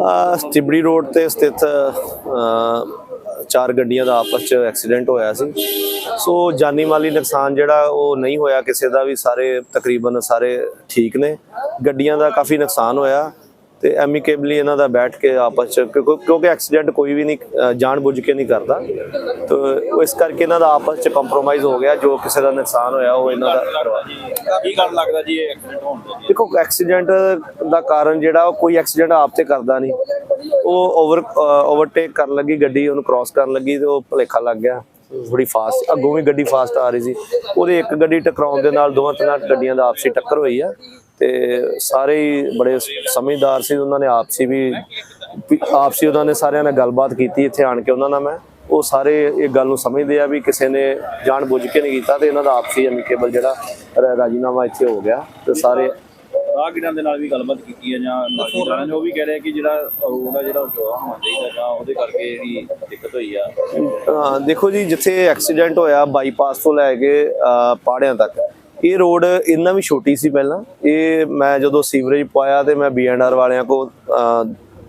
ਆ ਰੋਡ ਤੇ ਸਥਿਤ ਚਾਰ ਗੱਡੀਆਂ ਦਾ ਆਪਸ ਚ ਐਕਸੀਡੈਂਟ ਹੋਇਆ ਸੀ। ਸੋ ਜਾਨੀ ਮਾਲੀ ਨੁਕਸਾਨ ਜਿਹੜਾ ਉਹ ਨਹੀਂ ਹੋਇਆ, ਕਿਸੇ ਦਾ ਵੀ ਸਾਰੇ ਤਕਰੀਬਨ ਸਾਰੇ ਠੀਕ ਨੇ। ਗੱਡੀਆਂ ਦਾ ਕਾਫੀ ਨੁਕਸਾਨ ਹੋਇਆ। ਤੇ ਐਮੀਕੇਬਲੀ ਇਹਨਾਂ ਦਾ ਬੈਠ ਕੇ ਆਪਸ ਚ ਕਿਉਂਕਿ ਐਕਸੀਡੈਂਟ ਕੋਈ ਵੀ ਨਹੀਂ ਅ, ਜਾਣਬੁੱਝ ਕੇ ਨਹੀਂ ਕਰਦਾ। ਤੇ ਇਸ ਕਰਕੇ ਇਹਨਾਂ ਦਾ ਆਪਸ ਚ ਕੰਪਰੋਮਾਈਜ਼ ਹੋ ਗਿਆ ਜੋ ਕਿਸੇ ਦਾ ਨੁਕਸਾਨ ਹੋਇਆ ਉਹ ਇਹਨਾਂ ਦਾ ਕੀ ਕਾਰਨ ਲੱਗਦਾ ਜੀ ਇਹ ਐਕਸੀਡੈਂਟ ਹੋਣ ਦਾ ਜੀ ਦੇਖੋ ਐਕਸੀਡੈਂਟ ਦਾ ਕਾਰਨ ਜਿਹੜਾ ਉਹ ਕੋਈ ਐਕਸੀਡੈਂਟ ਆਪ ਤੇ ਕਰਦਾ ਨਹੀਂ। ਉਹ ਓਵਰ ਓਵਰਟੇਕ ਕਰਨ ਲੱਗੀ ਗੱਡੀ ਉਹਨੂੰ ਕ੍ਰਾਸ ਕਰਨ ਲੱਗੀ ਤੇ ਉਹ ਭਲੇਖਾ ਲੱਗ ਗਿਆ। ਥੋੜੀ ਫਾਸਟ ਅੱਗੋਂ ਵੀ ਗੱਡੀ ਫਾਸਟ ਆ ਰਹੀ ਸੀ। ਉਹਦੇ ਇੱਕ ਗੱਡੀ ਟਕਰਾਉਣ ਦੇ ਨਾਲ ਦੋਵਾਂ ਤਿੰਨਾਂ ਗੱਡੀਆਂ ਦਾ ਆਪਸੀ ਟੱਕਰ ਹੋਈ ਆ। ਤੇ ਸਾਰੇ ਹੀ ਬੜੇ ਸਮਝਦਾਰ ਸੀ ਉਹਨਾਂ ਨੇ ਆਪਸੀ ਵੀ ਆਪਸੀ ਉਹਨਾਂ ਨੇ ਸਾਰਿਆਂ ਨਾਲ ਗੱਲਬਾਤ ਕੀਤੀ ਇੱਥੇ ਆਣ ਕੇ ਉਹਨਾਂ ਨਾਲ ਮੈਂ। ਉਹ ਸਾਰੇ ਇਹ ਗੱਲ ਨੂੰ ਸਮਝਦੇ ਆ ਵੀ ਕਿਸੇ ਨੇ ਜਾਣ ਬੁੱਝ ਕੇ ਨਹੀਂ ਕੀਤਾ ਤੇ ਇਹਨਾਂ ਦਾ ਆਪਸੀ ਐਮਿਕੇਬਲ ਜਿਹੜਾ ਰਾਜੀਨਾਮਾ ਇੱਥੇ ਹੋ ਗਿਆ ਤੇ ਸਾਰੇ ਰਾਹਗੀਰਾਂ ਦੇ ਨਾਲ ਵੀ ਗੱਲਬਾਤ ਕੀਤੀ ਹੈ ਜਾਂ ਨਾਗਰਿਕਾਂ ਨੇ? ਉਹ ਵੀ ਕਹਿ ਰਹੇ ਕਿ ਜਿਹੜਾ ਰੋਡ ਆ ਜਿਹੜਾ ਚੌੜਾ ਹੋਣਾ ਚਾਹੀਦਾ ਜਾਂ ਉਹਦੇ ਕਰਕੇ ਜਿਹੜੀ ਦਿੱਕਤ ਹੋਈ ਆ। ਹਾਂ ਦੇਖੋ ਜੀ ਜਿੱਥੇ ਐਕਸੀਡੈਂਟ ਹੋਇਆ ਬਾਈਪਾਸ ਤੋਂ ਲੈ ਕੇ ਪਾੜਿਆਂ ਤੱਕ ਇਹ ਰੋਡ ਇੰਨਾ ਵੀ ਛੋਟੀ ਸੀ ਪਹਿਲਾਂ। ਇਹ ਮੈਂ ਜਦੋਂ ਸੀਵਰੇਜ ਪਾਇਆ ਤੇ ਮੈਂ ਬੀਐਨਆਰ ਵਾਲਿਆਂ ਕੋ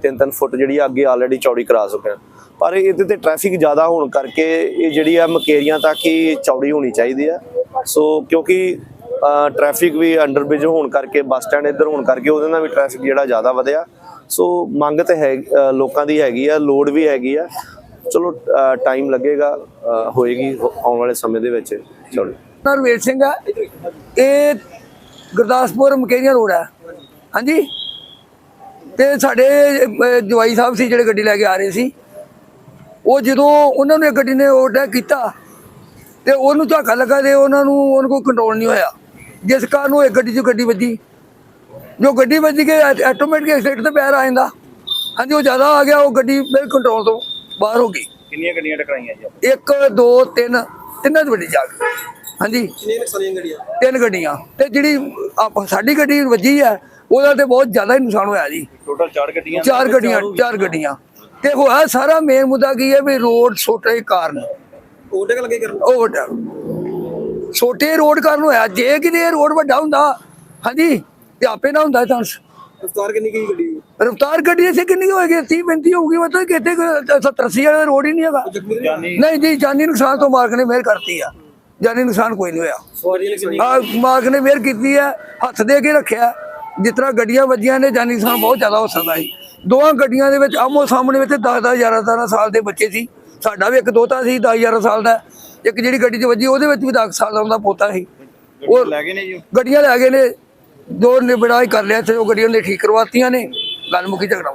3-3 ਫੁੱਟ ਜਿਹੜੀ ਆ ਅੱਗੇ ਆਲਰੇਡੀ ਚੌੜੀ ਕਰਾ ਚੁੱਕਿਆ। ਪਰ ਇਹਦੇ ਤੇ ਟ੍ਰੈਫਿਕ ਜ਼ਿਆਦਾ ਹੋਣ ਕਰਕੇ ਇਹ ਜਿਹੜੀ ਆ ਮਕੇਰੀਆਂ ਤੱਕ ਹੀ ਚੌੜੀ ਹੋਣੀ ਚਾਹੀਦੀ ਆ। ਸੋ ਕਿਉਂਕਿ ਟ੍ਰੈਫਿਕ ਵੀ ਅੰਡਰਬ੍ਰਿਜ ਹੋਣ ਕਰਕੇ ਬੱਸ ਸਟੈਂਡ ਇੱਧਰ ਹੋਣ ਕਰਕੇ ਉਹਦੇ ਨਾਲ ਵੀ ਟ੍ਰੈਫਿਕ ਜਿਹੜਾ ਜ਼ਿਆਦਾ ਵਧਿਆ। ਸੋ ਮੰਗ ਤੇ ਹੈ ਲੋਕਾਂ ਦੀ ਹੈਗੀ ਆ ਲੋਡ ਵੀ ਹੈਗੀ ਆ। ਚਲੋ ਟਾਈਮ ਲੱਗੇਗਾ ਹੋਏਗੀ, ਆਉਣ ਵਾਲੇ ਸਮੇਂ ਦੇ ਵਿੱਚ। ਚਲੋ ਨਰਵੇਲ ਸਿੰਘ ਹੈ ਇਹ ਗੁਰਦਾਸਪੁਰ ਮਕੇਰੀਆ ਰੋਡ ਹੈ ਹਾਂਜੀ? ਤੇ ਸਾਡੇ ਜਵਾਈ ਸਾਹਿਬ ਸੀ ਜਿਹੜੇ ਗੱਡੀ ਲੈ ਕੇ ਆ ਰਹੇ ਸੀ। ਉਹ ਜਦੋਂ ਉਹਨਾਂ ਨੇ ਗੱਡੀ ਨੇ ਓਵਰਟੇਕ ਕੀਤਾ ਤੇ ਉਹਨੂੰ ਝਾਕਾ ਲੱਗਾ ਤੇ ਉਹਨਾਂ ਨੂੰ ਉਹਨਾਂ ਕੋਲ ਕੰਟਰੋਲ ਨਹੀਂ ਹੋਇਆ। ਜਿਸ ਕਾਰਨ ਉਹ ਇੱਕ ਗੱਡੀ 'ਚ ਗੱਡੀ ਵੱਜੀ। ਜੋ ਗੱਡੀ ਵੱਜ ਕੇ ਆਟੋਮੈਟਿਕ ਐਕਸੀਡੈਂਟ ਤੇ ਪੈਰ ਆ ਜਾਂਦਾ। ਹਾਂਜੀ ਉਹ ਜ਼ਿਆਦਾ ਆ ਗਿਆ ਉਹ ਗੱਡੀ ਮੇਰੇ ਕੰਟਰੋਲ ਤੋਂ ਬਾਹਰ ਹੋ ਗਈ। ਕਿੰਨੀਆਂ ਗੱਡੀਆਂ ਟਕਰਾਈਆਂ ਜੀ? ਇੱਕ ਦੋ ਤਿੰਨ ਤਿੰਨਾਂ ਦੀ ਵੱਡੀ ਜਾ ਕੇ ਹਾਂਜੀ। ਕਿੰਨੇ ਨੁਕਸਾਨੀਆਂ ਗੱਡੀਆਂ? ਤਿੰਨ ਗੱਡੀਆਂ। ਤੇ ਜਿਹੜੀ ਆਪ- ਸਾਡੀ ਗੱਡੀ ਵੱਜੀ ਹੈ ਉਹਦਾ ਤੇ ਬਹੁਤ ਜ਼ਿਆਦਾ ਹੀ ਨੁਕਸਾਨ ਹੋਇਆ ਜੀ। ਟੋਟਲ 4 ਗੱਡੀਆਂ ਚਾਰ ਗੱਡੀਆਂ ਚਾਰ ਗੱਡੀਆਂ। ਤੇ ਹੋਇਆ ਸਾਰਾ ਮੇਨ ਮੁੱਦਾ ਕੀ ਹੈ ਵੀ ਰੋਡ ਛੋਟੇ ਕਾਰਨ। ਓਵਰਟੇਕ ਲੱਗੇ ਕਰਨ? ਉਹ ਛੋਟੇ ਰੋਡ ਕਾਰਨ ਹੋਇਆ। ਜੇ ਕਿਤੇ ਰੋਡ ਵੱਡਾ ਹੁੰਦਾ ਹਾਂਜੀ ਤੇ ਆਪੇ ਨਾ ਹੁੰਦਾ ਚਾਂਸ ਰਫਤਾਰ ਕਿੰਨੀ ਕੀ ਗੱਡੀ ਦੀ? ਰਫਤਾਰ ਗੱਡੀ ਇੱਥੇ ਕਿੰਨੀ ਕੁ ਹੋਏਗੀ? 30 35 ਹੋਊਗੀ ਮਤਲਬ ਕਿ ਇੱਥੇ 70 80 ਵਾਲਾ ਰੋਡ ਹੀ ਨਹੀਂ ਹੈਗਾ। ਜ਼ਖਮੀ ਨਹੀਂ ਜੀ ਜਾਨੀ ਨੁਕਸਾਨ ਤੋਂ ਮਾਰਕ ਨੇ ਮਿਹਰ ਕਰਤੀ ਆ। ਜਾਨੀ ਨੁਕਸਾਨ ਕੋਈ ਨਹੀਂ ਹੋਇਆ। ਆ ਮਾਲਕ ਨੇ ਮਿਹਰ ਕੀਤੀ ਹੈ ਹੱਥ ਦੇ ਕੇ ਰੱਖਿਆ। ਜਿਸ ਤਰ੍ਹਾਂ ਗੱਡੀਆਂ ਵੱਜੀਆਂ ਨੇ ਜਾਨੀ ਨੁਕਸਾਨ ਬਹੁਤ ਜ਼ਿਆਦਾ ਹੋ ਸਕਦਾ ਸੀ। ਦੋਵਾਂ ਗੱਡੀਆਂ ਦੇ ਵਿੱਚ ਆਮੋ ਸਾਹਮਣੇ ਵਿੱਚ 10 10 11 11 ਸਾਲ ਦੇ ਬੱਚੇ ਸੀ। ਸਾਡਾ ਵੀ ਇੱਕ ਦੋਤਾ ਸੀ 10 11 ਸਾਲ ਦਾ। ਇੱਕ ਜਿਹੜੀ ਗੱਡੀ 'ਚ ਵੱਜੀ ਉਹਦੇ ਵਿੱਚ ਵੀ 10 ਸਾਲ ਦਾ ਉਹਦਾ ਪੋਤਾ ਸੀ। ਉਹ ਲੈ ਗਏ ਨੇ ਜੀ ਗੱਡੀਆਂ ਲੈ ਗਏ ਨੇ। ਦੋ ਨਿਬੜਾ ਹੀ ਕਰ ਲਿਆ ਤੇ ਉਹ ਗੱਡੀਆਂ ਨੇ ਠੀਕ ਕਰਵਾਤੀਆਂ ਨੇ। ਗੱਲ ਮੁੱਕੀ ਝਗੜਾ